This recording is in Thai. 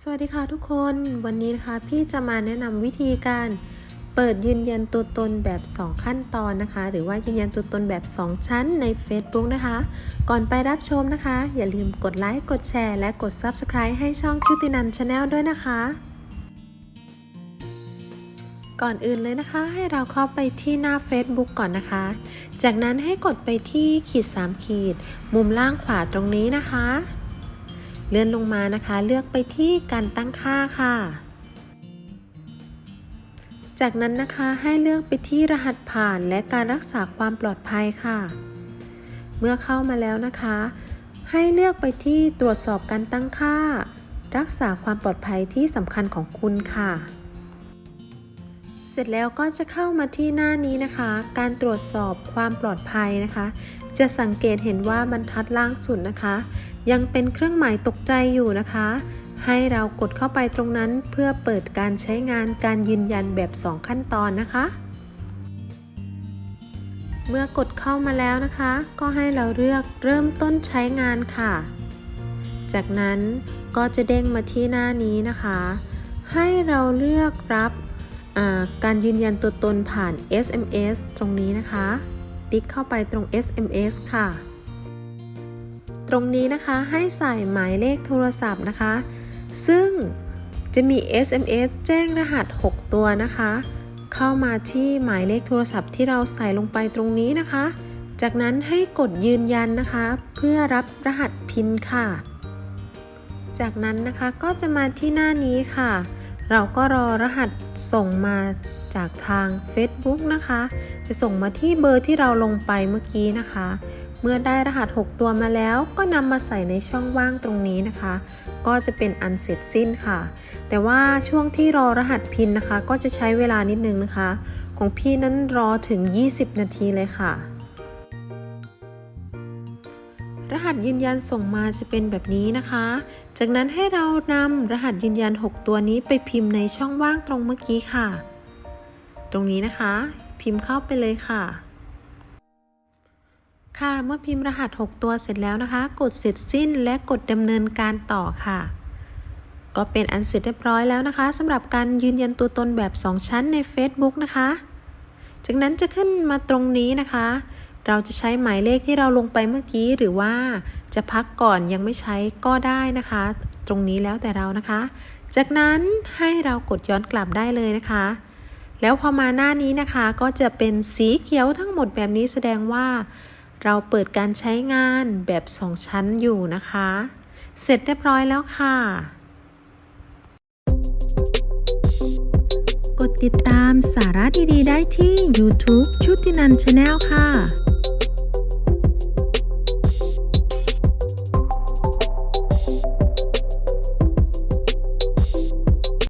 สวัสดีค่ะทุกคนวันนี้นะคะพี่จะมาแนะนำวิธีการเปิดยืนยันตัวตนแบบ 2 ขั้นตอนนะคะ หรือว่ายืนยันตัวตนแบบ 2 ชั้นใน Facebook นะคะ ก่อนไปรับชมนะคะ อย่าลืมกดไลค์กดแชร์ และกด Subscribe ให้ช่องชุตินันชาแนลด้วยนะคะ ก่อนอื่นเลยนะคะให้เราเข้าไปที่หน้า Facebook ก่อนนะคะ จากนั้นให้กดไปที่ขีด3ขีด มุมล่างขวาตรงนี้นะคะ เลื่อนลงมานะคะ เลือกไปที่การตั้งค่าค่ะ จากนั้นนะคะให้เลือกไปที่รหัสผ่านและการรักษาความปลอดภัยค่ะ เมื่อเข้ามาแล้วนะคะ ให้เลือกไปที่ตรวจสอบการตั้งค่า รักษาความปลอดภัยที่สำคัญของคุณค่ะเสร็จแล้วก็จะเข้ามาที่หน้านี้นะคะ การตรวจสอบความปลอดภัยนะคะ จะสังเกตเห็นว่าบรรทัดล่างสุดนะคะ ยังเป็นเครื่องหมายตกใจอยู่นะคะ ให้เรากดเข้าไปตรงนั้นเพื่อเปิดการใช้งานการยืนยันแบบ 2 ขั้นตอนนะคะ เมื่อกดเข้ามาแล้วนะคะ ก็ให้เราเลือกเริ่มต้นใช้งานค่ะ จากนั้นก็จะเด้งมาที่หน้านี้นะคะ ให้เราเลือกรับการยืนยันตัวตนผ่าน SMS ตรงนี้นะคะ ติ๊กเข้าไปตรง SMS ค่ะ ตรงนี้นะคะให้ใส่หมายเลขโทรศัพท์นะคะ ซึ่งจะมี SMS แจ้งรหัส 6 ตัวนะคะ เข้ามาที่หมายเลขโทรศัพท์ที่เราใส่ลงไปตรงนี้นะคะ จากนั้นให้กดยืนยันนะคะ เพื่อรับรหัสพินค่ะ จากนั้นนะคะก็จะมาที่หน้านี้ค่ะ เราก็รอรหัสส่งมา จากทาง Facebook นะคะ จะส่งมาที่เบอร์ที่เราลงไปเมื่อกี้นะคะ เมื่อได้รหัส 6 ตัวมาแล้ว ก็นำมาใส่ในช่องว่างตรงนี้นะคะ ก็จะเป็นอันเสร็จสิ้นค่ะ แต่ว่าช่วงที่รอรหัสพินนะคะ ก็จะใช้เวลานิดนึงนะคะ ของพี่นั้นรอถึง 20 นาทีเลยค่ะรหัสยืนยันส่งมาจะเป็นแบบนี้นะคะ จากนั้นให้เรานำรหัสยืนยัน 6 ตัวนี้ไปพิมพ์ในช่องว่างตรงเมื่อกี้ค่ะ ตรงนี้นะคะ พิมพ์เข้าไปเลยค่ะ ค่ะเมื่อพิมพ์รหัส 6 ตัวเสร็จแล้วนะคะ กดเสร็จสิ้นและกดดำเนินการต่อค่ะ ก็เป็นอันเสร็จเรียบร้อยแล้วนะคะสำหรับการยืนยันตัวตนแบบ 2 ชั้นใน Facebook นะคะ จากนั้นจะขึ้นมาตรงนี้นะคะ เราจะใช้หมายเลขที่เราลงไปเมื่อกี้หรือว่าจะพักก่อนยังไม่ใช้ก็ได้นะคะ ตรงนี้แล้วแต่เรานะคะ จากนั้นให้เรากดย้อนกลับได้เลยนะคะ แล้วพอมาหน้านี้นะคะก็จะเป็นสีเขียวทั้งหมดแบบนี้แสดงว่า เราเปิดการใช้งานแบบ 2 ชั้นอยู่นะคะ เสร็จเรียบร้อยแล้วค่ะ กดติดตามสาระดีๆ ได้ที่ YouTube ชุตินันชาแนลค่ะ